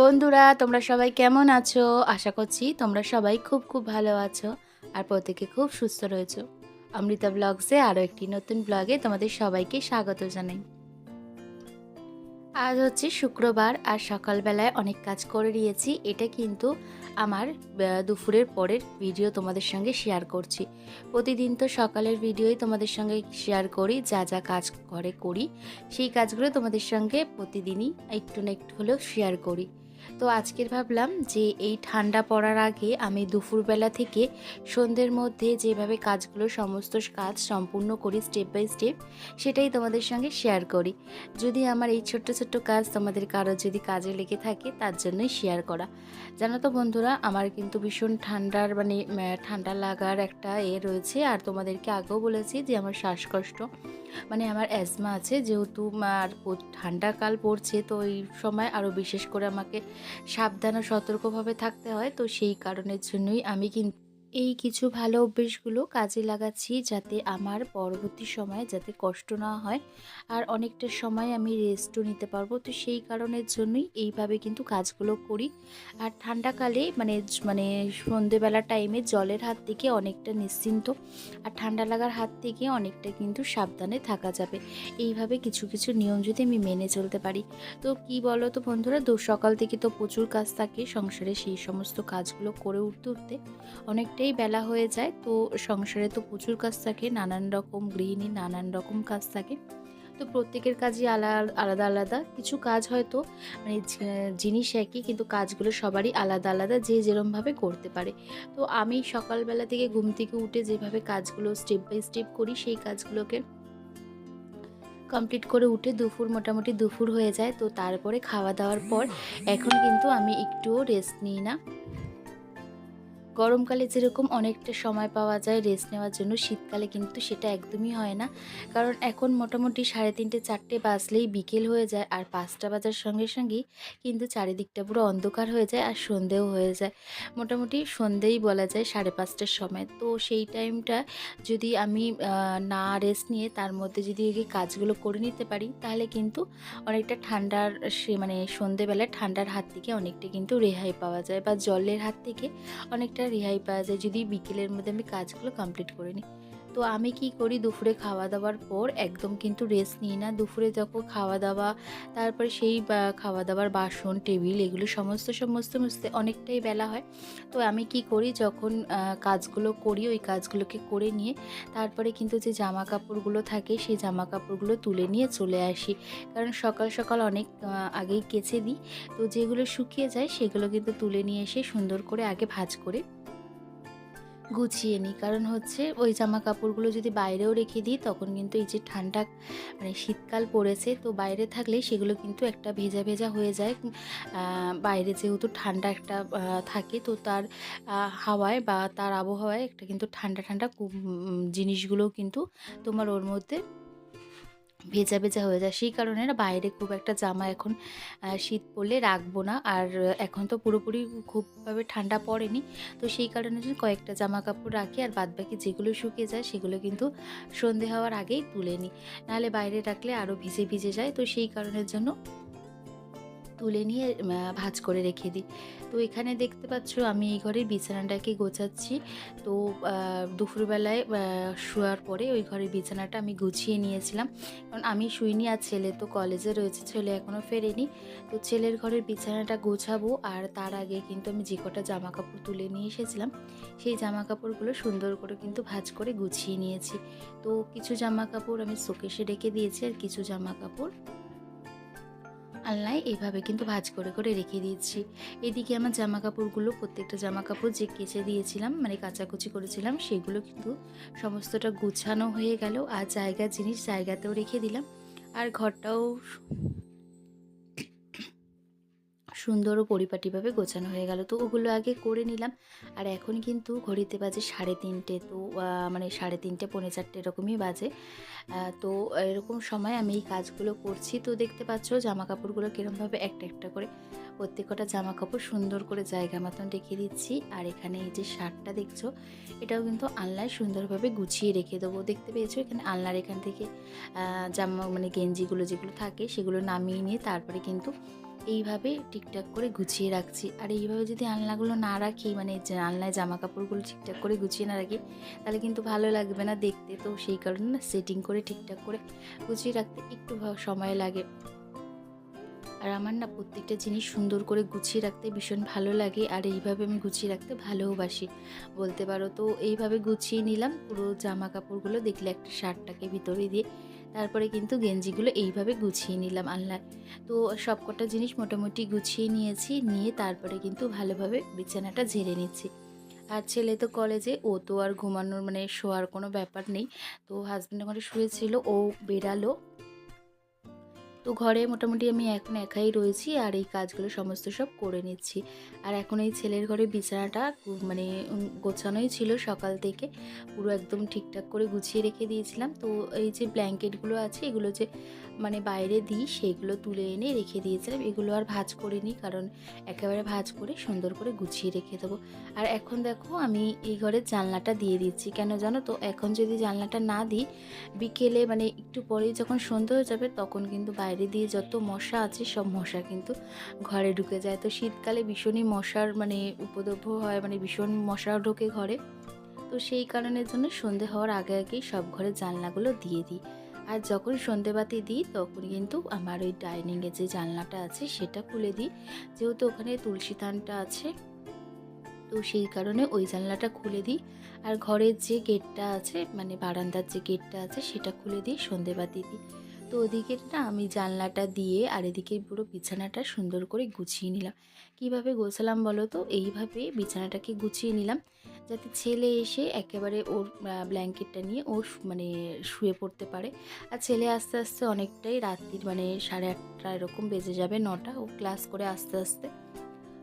বন্ধুরা, তোমরা সবাই কেমন আছো? আশা করছি তোমরা সবাই খুব খুব ভালো আছো আর প্রত্যেকে খুব সুস্থ রয়েছো। অমৃতা ব্লগসে আরও একটি নতুন ব্লগে তোমাদের সবাইকে স্বাগত জানাই। আজ হচ্ছে শুক্রবার আর সকালবেলায় অনেক কাজ করে নিয়েছি। এটা কিন্তু আমার দুপুরের পরের ভিডিও তোমাদের সঙ্গে শেয়ার করছি। প্রতিদিন তো সকালের ভিডিওই তোমাদের সঙ্গে শেয়ার করি, যা যা কাজ করে করি, সেই কাজগুলো তোমাদের সঙ্গে প্রতিদিনই একটু না একটু হলেও শেয়ার করি। তো আজকের ভাবলাম যে এই ঠান্ডা পড়ার আগে আমি দুপুরবেলা থেকে সন্ধ্যের মধ্যে যেভাবে কাজগুলো, সমস্ত কাজ সম্পূর্ণ করি স্টেপ বাই স্টেপ সেটাই তোমাদের সঙ্গে শেয়ার করি। যদি আমার এই ছোট্ট ছোট্ট কাজ তোমাদের কারও যদি কাজে লেগে থাকে, তার জন্যই শেয়ার করা। জানো তো বন্ধুরা, আমার কিন্তু ভীষণ ঠান্ডার মানে ঠান্ডা লাগার একটা এ রয়েছে। আর তোমাদেরকে আগেও বলেছি যে আমার শ্বাসকষ্ট মানে আমার অ্যাজমা আছে, যেহেতু আর ঠান্ডাকাল পড়ছে, তো এই সময় আরও বিশেষ করে আমাকে সাবধান ও সতর্কভাবে থাকতে হয়। তো সেই কারণের জন্যই আমি কিন্তু এই কিছু ভালো অভ্যেসগুলো কাজে লাগাচ্ছি যাতে আমার পরবর্তী সময়ে যাতে কষ্ট না হয় আর অনেকটা সময় আমি রেস্টও নিতে পারব। তো সেই কারণের জন্যই এইভাবে কিন্তু কাজগুলো করি। আর ঠান্ডাকালে মানে মানে সন্ধেবেলা টাইমে জলের হাত থেকে অনেকটা নিশ্চিন্ত আর ঠান্ডা লাগার হাত থেকে অনেকটা কিন্তু সাবধানে থাকা যাবে। এইভাবে কিছু কিছু নিয়ম যদি আমি মেনে চলতে পারি। তো কি বলো তো বন্ধুরা সকাল থেকে তো প্রচুর কাজ থাকে সংসারে সেই সমস্ত কাজগুলো করে উঠতে উঠতে। অনেকটাই বেলা হয়ে যায়। তো সংসারে তো প্রচুর কাজ থাকে, নানান রকম গৃহিণী, নানান রকম কাজ থাকে। তো প্রত্যেকের কাজই আলাদা আলাদা আলাদা। কিছু কাজ হয়তো মানে জিনিস একই, কিন্তু কাজগুলো সবারই আলাদা আলাদা যে যেরমভাবে করতে পারে। তো আমি সকালবেলা থেকে ঘুম থেকে উঠে যেভাবে কাজগুলো স্টেপ বাই স্টেপ করি, সেই কাজগুলোকে কমপ্লিট করে উঠে দুপুর, মোটামুটি দুপুর হয়ে যায়। তো তারপরে খাওয়া দাওয়ার পর, এখন কিন্তু আমি একটুও রেস্ট নিই না। গরমকালে যেরকম অনেকটা সময় পাওয়া যায় রেস্ট নেওয়ার জন্য, শীতকালে কিন্তু সেটা একদমই হয় না। কারণ এখন মোটামুটি সাড়ে তিনটে, চারটে বাজলেই বিকেল হয়ে যায় আর পাঁচটা বাজার সঙ্গে সঙ্গেই কিন্তু চারিদিকটা পুরো অন্ধকার হয়ে যায় আর সন্ধেও হয়ে যায়। মোটামুটি সন্ধেই বলা যায় সাড়ে পাঁচটার সময়। তো সেই টাইমটা যদি আমি না রেস্ট নিয়ে তার মধ্যে যদি এই কাজগুলো করে নিতে পারি, তাহলে কিন্তু অনেকটা ঠান্ডার সে মানে সন্ধেবেলায় ঠান্ডার হাত থেকে অনেকটা কিন্তু রেহাই পাওয়া যায় বা জলের হাত থেকে অনেকটা রেহাই পাওয়া যায় যদি বিকেলের মধ্যে আমি কাজগুলো কমপ্লিট করে নিই। তো আমি কি করি? দুপুরে খাওয়া দাওয়ার পর একদম কিন্তু রেস্ট নিই না। দুপুরে যখন খাওয়া দাওয়া তারপরে সেই খাওয়া দাওয়ার বাসন টেবিল এগুলো সমস্ত সমস্ত মুছতে অনেকটাই বেলা হয়। তো আমি কি করি? যখন কাজগুলো করি, ওই কাজগুলোকে করে নিয়ে তারপরে কিন্তু যে জামা কাপড়গুলো থাকে, সেই জামা কাপড়গুলো তুলে নিয়ে চলে আসি। কারণ সকাল সকাল অনেক আগেই কেচে দিই। তো যেগুলো শুকিয়ে যায়, সেগুলো কিন্তু তুলে নিয়ে এসে সুন্দর করে আগে ভাঁজ করে গুছিয়ে নিই। কারণ হচ্ছে ওই জামা কাপড়গুলো যদি বাইরেও রেখে দিই, তখন কিন্তু এই যে ঠান্ডা মানে শীতকাল পড়েছে, তো বাইরে থাকলে সেগুলো কিন্তু একটা ভেজা ভেজা হয়ে যায়। বাইরে যেহেতু ঠান্ডা একটা থাকে, তো তার হাওয়ায় বা তার আবহাওয়ায় একটা কিন্তু ঠান্ডা ঠান্ডা জিনিসগুলো কিন্তু তোমার ওর মধ্যে ভেজা ভেজা হয়ে যায়। সেই কারণে না বাইরে খুব একটা জামা এখন শীত পড়লে রাখব না। আর এখন তো পুরোপুরি খুবভাবে ঠান্ডা পড়েনি। তো সেই কারণে যদি কয়েকটা জামা কাপড় রাখি আর বাদ বাকি যেগুলো শুকিয়ে যায় সেগুলো কিন্তু সন্ধে হওয়ার আগেই তুলে নিই। নাহলে বাইরে রাখলে আরও ভিজে ভিজে যায়। তো সেই কারণের জন্য তুলে নিয়ে ভাঁজ করে রেখে দিই। তো এখানে দেখতে পাচ্ছ আমি এই ঘরের বিছানাটাকে গোছাচ্ছি। তো দুপুরবেলায় শোয়ার পরে ওই ঘরের বিছানাটা আমি গুছিয়ে নিয়েছিলাম। কারণ আমি শুইনি আর ছেলে তো কলেজে রয়েছে, ছেলে এখনও ফেরেনি। তো ছেলের ঘরের বিছানাটা গোছাবো আর তার আগে কিন্তু আমি যে কটা জামা কাপড় তুলে নিয়ে এসেছিলাম, সেই জামা কাপড়গুলো সুন্দর করে কিন্তু ভাঁজ করে গুছিয়ে নিয়েছি। তো কিছু জামা কাপড় আমি শোকেশে রেখে দিয়েছি আর কিছু জামা কাপড় আলনায় এভাবে কিন্তু ভাজ করে করে রেখে দিয়েছি। এদিকে আমার জামা কাপড়গুলো প্রত্যেকটা জামা কাপড় যে কেচে দিয়েছিলাম মানে কাচাকুচি করেছিলাম, সেগুলো কিন্তু সমস্তটা গুছানো হয়ে গেল। আর জায়গা জিনিস জায়গাতেও রেখে দিলাম। আর ঘরটাও সুন্দর ও পরিপাটিভাবে গোছানো হয়ে গেল। তো ওগুলো আগে করে নিলাম। আর এখন কিন্তু ঘড়িতে বাজে সাড়ে তিনটে। তো মানে সাড়ে তিনটে, পৌনে চারটে এরকমই বাজে। তো এরকম সময় আমি এই কাজগুলো করছি। তো দেখতে পাচ্ছ জামা কাপড়গুলো কীরমভাবে একটা একটা করে প্রত্যেকটা জামা কাপড় সুন্দর করে জায়গা মতন রেখে দিচ্ছি। আর এখানে এই যে শার্টটা দেখছ, এটাও কিন্তু আলনায় সুন্দরভাবে গুছিয়ে রেখে দেবো। দেখতে পেয়েছ? এখানে আলনার এখান থেকে জামা মানে গেঞ্জিগুলো যেগুলো থাকে সেগুলো নামিয়ে নিয়ে তারপরে কিন্তু এইভাবে ঠিকঠাক করে গুছিয়ে রাখছি। আর এইভাবে যদি আলনাগুলো না রাখি মানে আলনায় জামা কাপড়গুলো ঠিকঠাক করে গুছিয়ে না রাখি, তাহলে কিন্তু ভালো লাগবে না দেখতে। তো সেই কারণে না সেটিং করে ঠিকঠাক করে গুছিয়ে রাখতে একটু সময় লাগে। আর আমার না প্রত্যেকটা জিনিস সুন্দর করে গুছিয়ে রাখতে ভীষণ ভালো লাগে। আর এইভাবে আমি গুছিয়ে রাখতে ভালোবাসি বলতে পারো তো, এইভাবে গুছিয়ে নিলাম, পুরো জামা কাপড়গুলো দেখলে একটা শার্টটাকে ভিতরে দিয়ে তারপরে কিন্তু গেঞ্জিগুলো এইভাবে গুছিয়ে নিলাম আনলার তো সবকটা জিনিস মোটামুটি গুছিয়ে নিয়েছি, নিয়ে তারপরে কিন্তু ভালোভাবে বিছানাটা ঝেড়ে নিচ্ছি। আর ছেলে তো কলেজে, ও তো আর ঘুমানোর মানে শোয়ার কোনো ব্যাপার নেই। তো হাজব্যান্ড ওখানে শুয়েছিল, ও বেরালো তো ঘরে মোটামুটি আমি এখন একাই রয়েছি আর এই কাজগুলো সমস্ত সব করে নিচ্ছি। আর এখন এই ছেলের ঘরে বিছানাটা মানে গোছানোই ছিল সকাল থেকে। পুরো একদম ঠিকঠাক করে গুছিয়ে রেখে দিয়েছিলাম। তো এই যে ব্ল্যাঙ্কেটগুলো আছে, এগুলো যে মানে বাইরে দিই, সেগুলো তুলে এনে রেখে দিয়েছিলাম। এগুলো আর ভাঁজ করিনি, কারণ একেবারে ভাঁজ করে সুন্দর করে গুছিয়ে রেখে দেবো। আর এখন দেখো, আমি এই ঘরের জানলাটা দিয়ে দিচ্ছি। কেন জানো তো, এখন যদি জানলাটা না দিই, বিকেলে মানে একটু পরেই যখন সন্ধ্যে হয়ে যাবে, তখন কিন্তু বাইরে দিয়ে যত মশা আছে, সব মশা কিন্তু ঘরে ঢুকে যায়। তো শীতকালে ভীষণই মশার মানে উপদ্রব হয় মানে ভীষণ মশা ঢোকে ঘরে। তো সেই কারণের জন্য সন্ধে হওয়ার আগে আগেই সব ঘরের জানলাগুলো দিয়ে দিই। আর যখন সন্ধেবাতি দিই, তখন কিন্তু আমার ওই ডাইনিংয়ে যে জানলাটা আছে, সেটা খুলে দিই। যেহেতু ওখানে তুলসী থানটা আছে, তো সেই কারণে ওই জানলাটা খুলে দিই। আর ঘরের যে গেটটা আছে মানে বারান্দার যে গেটটা আছে, সেটা খুলে দিয়ে সন্ধেবাতি দিই। তো ওদিকে না আমি জানলাটা দিয়ে আর এদিকে পুরো বিছানাটা সুন্দর করে গুছিয়ে নিলাম। কীভাবে গোছালাম বলো তো? এইভাবে বিছানাটাকে গুছিয়ে নিলাম যাতে ছেলে এসে একেবারে ওর ব্ল্যাঙ্কেটটা নিয়ে ও শু- মানে শুয়ে পড়তে পারে। আর ছেলে আস্তে আস্তে অনেকটাই রাত্রির মানে সাড়ে আটটা এরকম বেজে যাবে, নটা, ও ক্লাস করে আস্তে আস্তে।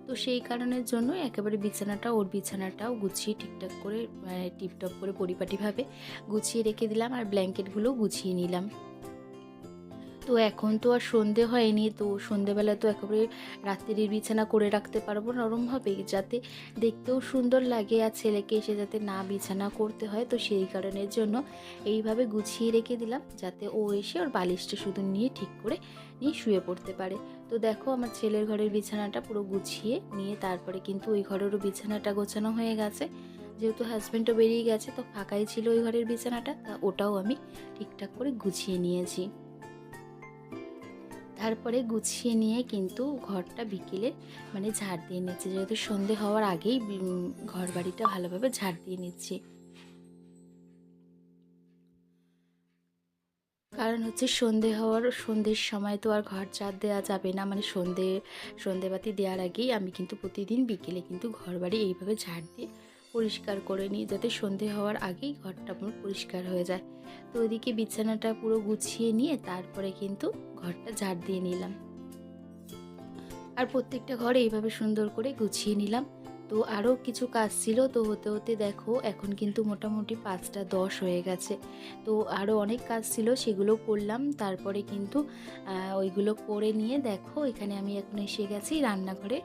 তো সেই কারণের জন্য একেবারে বিছানাটা, ওর বিছানাটাও গুছিয়ে ঠিকঠাক করে মানে টিপটপ করে পরিপাটিভাবে গুছিয়ে রেখে দিলাম আর ব্ল্যাঙ্কেটগুলো গুছিয়ে নিলাম। তো এখন তো আর সন্ধে হয়নি, তো সন্ধেবেলা তো একেবারে রাত্রির বিছানা করে রাখতে পারব নরমভাবে যাতে দেখতেও সুন্দর লাগে আর ছেলেকে এসে যাতে না বিছানা করতে হয়। তো সেই কারণের জন্য এইভাবে গুছিয়ে রেখে দিলাম যাতে ও এসে ওর বালিশটা শুধু নিয়ে ঠিক করে নিয়ে শুয়ে পড়তে পারে। তো দেখো আমার ছেলের ঘরের বিছানাটা পুরো গুছিয়ে নিয়ে তারপরে কিন্তু ওই ঘরেরও বিছানাটা গোছানো হয়ে গেছে। যেহেতু হাজব্যান্ডও বেরিয়ে গেছে, তো ফাঁকাই ছিল ওই ঘরের বিছানাটা, তা ওটাও আমি ঠিকঠাক করে গুছিয়ে নিয়েছি। তারপরে গুছিয়ে নিয়ে কিন্তু ঘরটা বিকেলে মানে ঝাড় দিয়ে নিচ্ছে। যেহেতু সন্ধে হওয়ার আগেই ঘর বাড়িটা ভালোভাবে ঝাড় দিয়ে নিচ্ছি। কারণ হচ্ছে সন্ধে হওয়ার, সন্ধ্যের সময় তো আর ঘর ঝাড় দেওয়া যাবে না। মানে সন্ধে, সন্ধেবাতি দেওয়ার আগেই আমি কিন্তু প্রতিদিন বিকেলে কিন্তু ঘর বাড়ি এইভাবে ঝাড় দিয়ে পরিষ্কার করে নিই যাতে সন্ধে হওয়ার আগেই ঘরটা আমার পরিষ্কার হয়ে যায়। তো ওইদিকে বিছানাটা পুরো গুছিয়ে নিয়ে তারপরে কিন্তু ঘরটা ঝাড় দিয়ে নিলাম। আর প্রত্যেকটা ঘরে এইভাবে সুন্দর করে গুছিয়ে নিলাম। তো আরও কিছু কাজ ছিল, তো হতে হতে দেখো এখন কিন্তু মোটামুটি পাঁচটা দশ হয়ে গেছে। তো আরও অনেক কাজ ছিল, সেগুলো করলাম। তারপরে কিন্তু ওইগুলো করে নিয়ে দেখো, এখানে আমি এখন এসে গেছি রান্নাঘরে।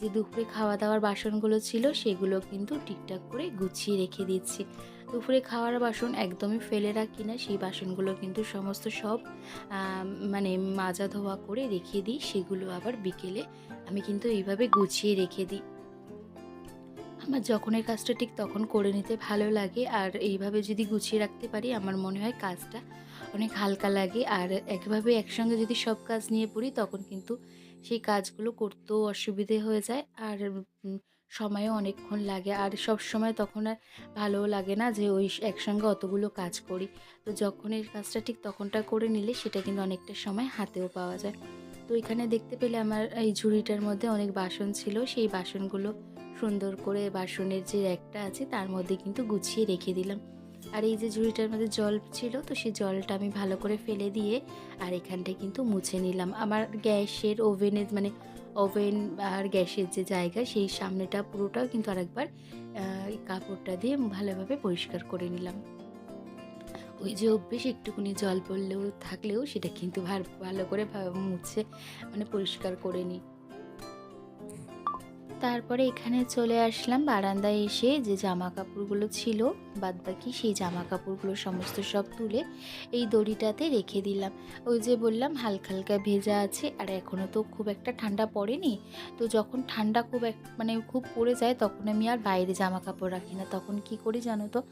যে দুপুরে খাওয়া দাওয়ার বাসনগুলো ছিল, সেগুলো কিন্তু ঠিকঠাক করে গুছিয়ে রেখে দিচ্ছি। দুপুরে খাওয়ার বাসন একদমই ফেলে রাখি না, সেই বাসনগুলো কিন্তু সমস্ত সব মানে মাজা ধোয়া করে রেখে দিই, সেগুলো আবার বিকেলে আমি কিন্তু এইভাবে গুছিয়ে রেখে দিই। আমার যখনের কাজটা ঠিক তখন করে নিতে ভালো লাগে, আর এইভাবে যদি গুছিয়ে রাখতে পারি আমার মনে হয় কাজটা অনেক হালকা লাগে। আর একভাবে একসঙ্গে যদি সব কাজ নিয়ে পড়ি তখন কিন্তু সেই কাজগুলো করতেও অসুবিধে হয়ে যায়, আর সময়ও অনেকক্ষণ লাগে। আর সব সময় তখন আর ভালোও লাগে না যে ওই একসঙ্গে অতগুলো কাজ করি। তো যখন এই কাজটা ঠিক তখনটা করে নিলে সেটা কিন্তু অনেকটা সময় হাতেও পাওয়া যায়। তো এখানে দেখতে পেলে আমার এই ঝুড়িটার মধ্যে অনেক বাসন ছিল, সেই বাসনগুলো সুন্দর করে বাসনের যে একটা আছে তার মধ্যে কিন্তু গুছিয়ে রেখে দিলাম। আর এই যে ঝুড়িটার মধ্যে জল ছিল, তো সেই জলটা আমি ভালো করে ফেলে দিয়ে আর এখানটায় কিন্তু মুছে নিলাম। আমার গ্যাসের ওভেনের মানে ওভেন আর গ্যাসের যে জায়গা, সেই সামনেটা পুরোটাও কিন্তু আরেকবার কাপড়টা দিয়ে ভালোভাবে পরিষ্কার করে নিলাম। ওই যে অভ্যেস, একটুকুনি জল পড়লেও, থাকলেও সেটা কিন্তু ভালো করে মুছে মানে পরিষ্কার করে নিই। তারপরে এখানে চলে আসলাম বারান্দায় এসে যে জামা কাপড়গুলো ছিল। বাদ বাকি সেই জামা কাপড়গুলো সমস্ত সব তুলে এই দড়িটাতে রেখে দিলাম। ওই যে বললাম, হালকা হালকা ভেজা আছে আর এখনও তো খুব একটা ঠান্ডা পড়েনি। তো যখন ঠান্ডা খুব এক মানে খুব পড়ে যায় তখন আমি আর বাইরে জামা কাপড় রাখি না। তখন কি করি জানো তো,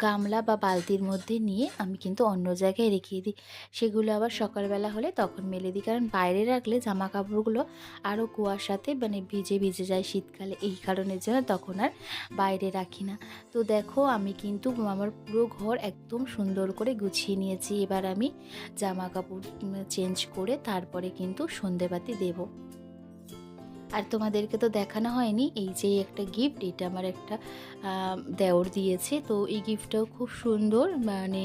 গামলা বা বালতির মধ্যে নিয়ে আমি কিন্তু অন্য জায়গায় রেখে দিই। সেগুলো আবার সকালবেলা হলে তখন মেলে দিই। কারণ বাইরে রাখলে জামা কাপড়গুলো আরও কুয়াশাতে মানে ভিজে ভিজে যায় শীতকালে। এই কারণের জন্য তখন আর বাইরে রাখি না। তো দেখো আমি কিন্তু আমার পুরো ঘর একদম সুন্দর করে গুছিয়ে নিয়েছি। এবার আমি জামা কাপড় চেঞ্জ করে তারপরে কিন্তু সন্ধেবাতি দেবো। আর তোমাদেরকে তো দেখানো হয়নি, এই যে একটা গিফট এটা আমার একটা দেওর দিয়েছে। তো এই গিফটটাও খুব সুন্দর মানে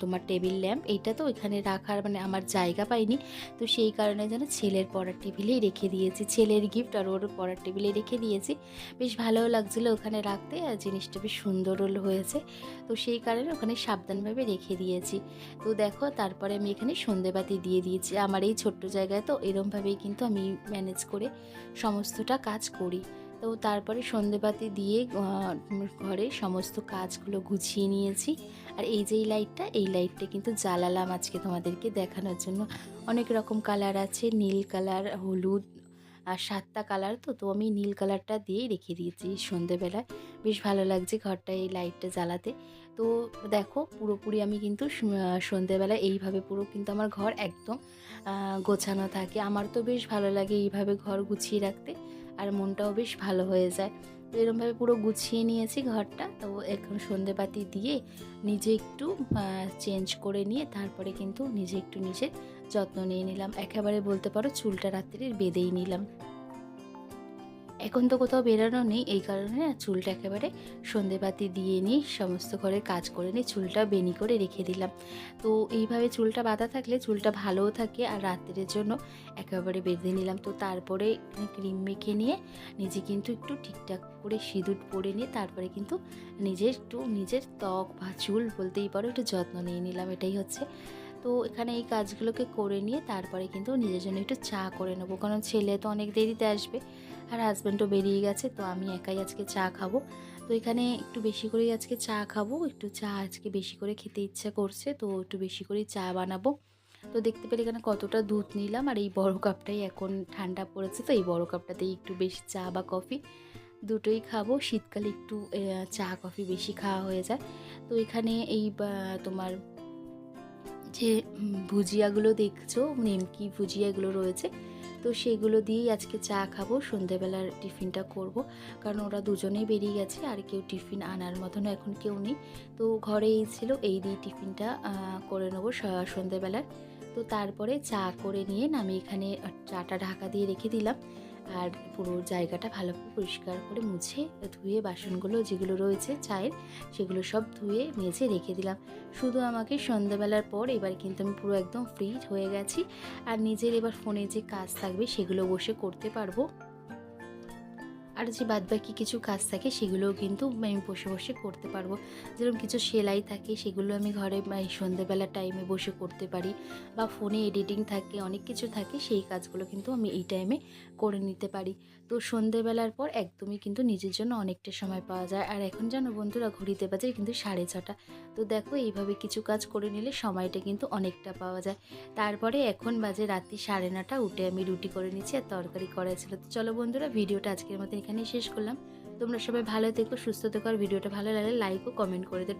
তোমার টেবিল ল্যাম্প এটা তো এখানে রাখার মানে আমার জায়গা পাইনি। তো সেই কারণে যেন ছেলের পড়ার টেবিলেই রেখে দিয়েছি, ছেলের গিফট আর ওর পড়ার টেবিলে রেখে দিয়েছি। বেশ ভালোও লাগছিল ওখানে রাখতে আর জিনিসটা বেশ সুন্দরও হয়েছে। তো সেই কারণে ওখানে সাবধানভাবে রেখে দিয়েছি। তো দেখো, তারপরে আমি এখানে সন্ধেবাতি দিয়ে দিয়েছি। আমার এই ছোট্ট জায়গায় তো এরমভাবেই কিন্তু আমি ম্যানেজ করে সমস্তটা কাজ করি। তো তারপরে সন্ধেবাতি দিয়ে ঘরে সমস্ত কাজগুলো গুছিয়ে নিয়েছি। আর এই যে এই লাইটটা এই লাইটটা কিন্তু জ্বালালাম আজকে তোমাদেরকে দেখানোর জন্য। অনেক রকম কালার আছে, নীল কালার হলুদ, আর সাতটা কালার তো তো আমি নীল কালারটা দিয়েই রেখে দিয়েছি সন্ধেবেলায়। বেশ ভালো লাগছে ঘরটা এই লাইটটা জ্বালাতে। তো দেখো পুরোপুরি আমি কিন্তু স- আহ, সন্ধেবেলায় এইভাবে পুরো কিন্তু আমার ঘর একদম গোছানো থাকে। আমার তো বেশ ভালো লাগে এইভাবে ঘর গুছিয়ে রাখতে আর মনটাও বেশ ভালো হয়ে যায়। তো এরমভাবে পুরো গুছিয়ে নিয়েছি ঘরটা। তো এখন সন্ধেবাতি দিয়ে নিজে একটু চেঞ্জ করে নিয়ে তারপরে কিন্তু নিজে একটু নিজের যত্ন নিয়ে নিলাম। একেবারে বলতে পারো চুলটা রাত্রির বেঁধেই নিলাম। এখন তো কোথাও বেরোনো নেই, এই কারণে চুলটা একেবারে সন্ধেবাতি দিয়ে নিয়ে সমস্ত ঘরের কাজ করে নিয়ে চুলটা বেনি করে রেখে দিলাম। তো এইভাবে চুলটা বাঁধা থাকলে চুলটা ভালোও থাকে আর রাত্রের জন্য একেবারে বেঁধে নিলাম। তো তারপরে ক্রিম মেখে নিয়ে নিজে কিন্তু একটু ঠিকঠাক করে সিঁদুর পরে নিয়ে তারপরে কিন্তু নিজের একটু নিজের ত্বক বা চুল বলতেই পারো একটু যত্ন নিয়ে নিলাম। এটাই হচ্ছে তো এখানে এই কাজগুলোকে করে নিয়ে তারপরে কিন্তু নিজের জন্য একটু চা করে নেব। কারণ ছেলে তো অনেক দেরিতে আসবে আর হাজব্যান্ডও বেরিয়ে গেছে, তো আমি একাই আজকে চা খাব। তো এখানে একটু বেশি করেই আজকে চা খাব, একটু চা আজকে বেশি করে খেতে ইচ্ছা করছে, তো একটু বেশি করেই চা বানাবো। তো দেখতে পেলে এখানে কতটা দুধ নিলাম, আর এই বড় কাপটাই এখন ঠান্ডা পড়েছে, তো এই বড় কাপটাতেই একটু বেশি চা বা কফি দুটোই খাব। শীতকালে একটু চা, কফি বেশি খাওয়া হয়ে যায়। তো এখানে এই তোমার যে ভুজিয়াগুলো দেখছ, নেমকি ভুজিয়াগুলো রয়েছে, তো সেগুলো দিয়েই আজকে চা খাব, সন্ধেবেলার টিফিনটা করব। কারণ ওরা দুজনেই বেরিয়ে গেছে, আর কেউ টিফিন আনার মতনও এখন কেউ নেই। তো ঘরে এই ছিল, এই দিয়ে টিফিনটা করে নেব সন্ধেবেলার। তো তারপরে চা করে নিয়ে আমি এখানে চাটা ঢাকা দিয়ে রেখে দিলাম। আর পুরো জায়গাটা ভালো করে পরিষ্কার করে মুছে ধুয়ে বাসনগুলো যেগুলো রয়েছে চায়ের, সেগুলো সব ধুয়ে মেজে রেখে দিলাম। শুধু আমাকে সন্ধ্যাবেলার পর এবার কিন্তু আমি পুরো একদম ফ্রি হয়ে গেছি। আর নিজের এবার ফোনে যে কাজ থাকবে সেগুলো বসে করতে পারব। আর যে বাদবাকি কিছু কাজ থাকে সেগুলোও কিন্তু আমি বসে বসে করতে পারব। যেরকম কিছু সেলাই থাকে সেগুলো আমি ঘরে সন্ধ্যেবেলা টাইমে বসে করতে পারি বা ফোনে এডিটিং থাকে, অনেক কিছু থাকে সেই কাজগুলো কিন্তু আমি এই টাইমে করে নিতে পারি। তো সন্ধেবেলার পর একদমই কিন্তু নিজের জন্য অনেকটা সময় পাওয়া যায়। আর এখন জানো বন্ধুরা, ঘড়িতে বাজে কিন্তু সাড়ে ছটা। তো দেখো এইভাবে কিছু কাজ করে নিলে সময়টা কিন্তু অনেকটা পাওয়া যায়। তারপরে এখন বাজে রাত্রি সাড়ে নটা, উঠে আমি রুটি করে নিচ্ছি আর তরকারি করা ছিল। তো চলো বন্ধুরা, ভিডিওটা আজকের মতো এখানেই শেষ করলাম। তোমরা সবাই ভালো থেকো, সুস্থ থেকো, আর ভিডিওটা ভালো লাগলে লাইক ও কমেন্ট করে দিও।